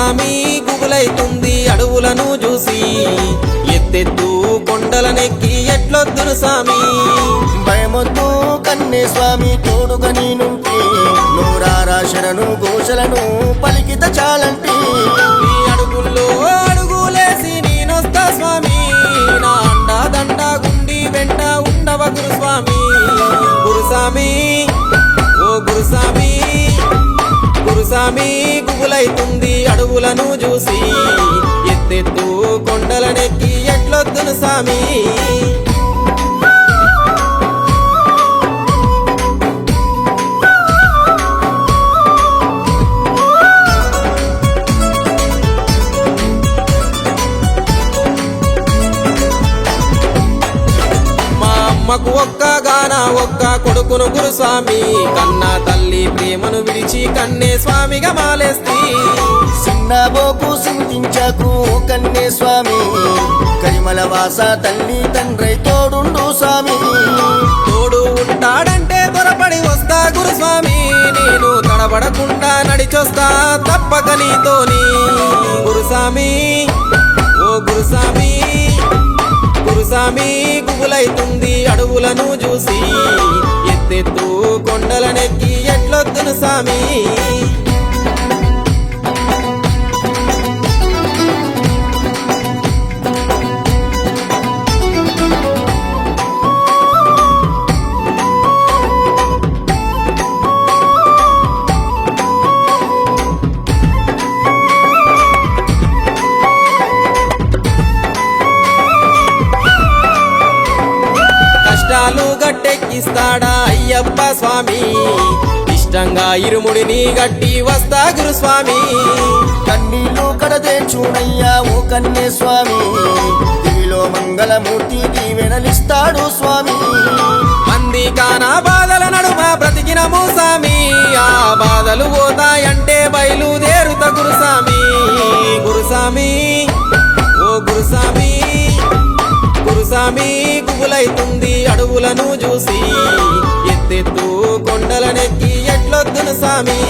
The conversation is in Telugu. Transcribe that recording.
గులామీ గుగులైతుంది అడవులను చూసి. ఎత్తెత్తు కొండలనెక్కి ఎట్లొద్దును స్వామి? భయమొద్దు కన్నే స్వామి తోడుగా నేనుంటే. నోరారా శరణు పలికిత చాలంటే. అడుగుల్లో అడుగులేసి నేనొస్తా స్వామి. నా అండా దండ గుండి వెంట ఉండవ గురుస్వామి. గురుస్వామి ఓ గురుస్వామి. స్వామి గుబులైతుంది అడవులను చూసి. ఎత్తెత్తు కొండలనెక్కి ఎట్లొద్దును స్వామి మా అమ్మకు ఒక్క గాన ఒక్క కొడుకును గురుస్వామి కన్నా తల్లి ప్రేమను విడిచి కన్నే స్వామిగా మాలేస్తి. సిన్నబోకు సింతించకు కన్నే స్వామి. కరిమల వాస తల్లి తండ్రి తోడుండు స్వామి. తోడు ఉంటాడంటే త్వరపడి వస్తా గురుస్వామి. నేను తడబడకుండా నడిచొస్తా తప్పక నీతోని. గురుస్వామి ఓ గురుస్వామి గురుస్వామి గుబులైతుంది అడుగులను చూసి. తెత్తు కొండలనెక్కి ఎట్లొద్దును సామీ? కష్టాలు గట్టెక్కిస్తాడా అయ్యప్ప స్వామి? ఇష్టంగా ఇరుముడిని గట్టి వస్తా గురుస్వామి. కన్నీళ్ళు కడదే చూడయ్యా ఓ కన్నే స్వామి దివిలో మంగళమూర్తికి వెనలిస్తాడు స్వామి. అంది కానా బాధల నడుమ బ్రతికినము స్వామి ఆ బాధలు పోతాయంటే బయలుదేరుత గురుస్వామి. గురుస్వామి ఓ గురుస్వామి గురుస్వామి గుబులైతుంది. అడవులను చూసి ఎత్తెత్తు కొండలనెక్కి ఎట్లొద్దును సామీ?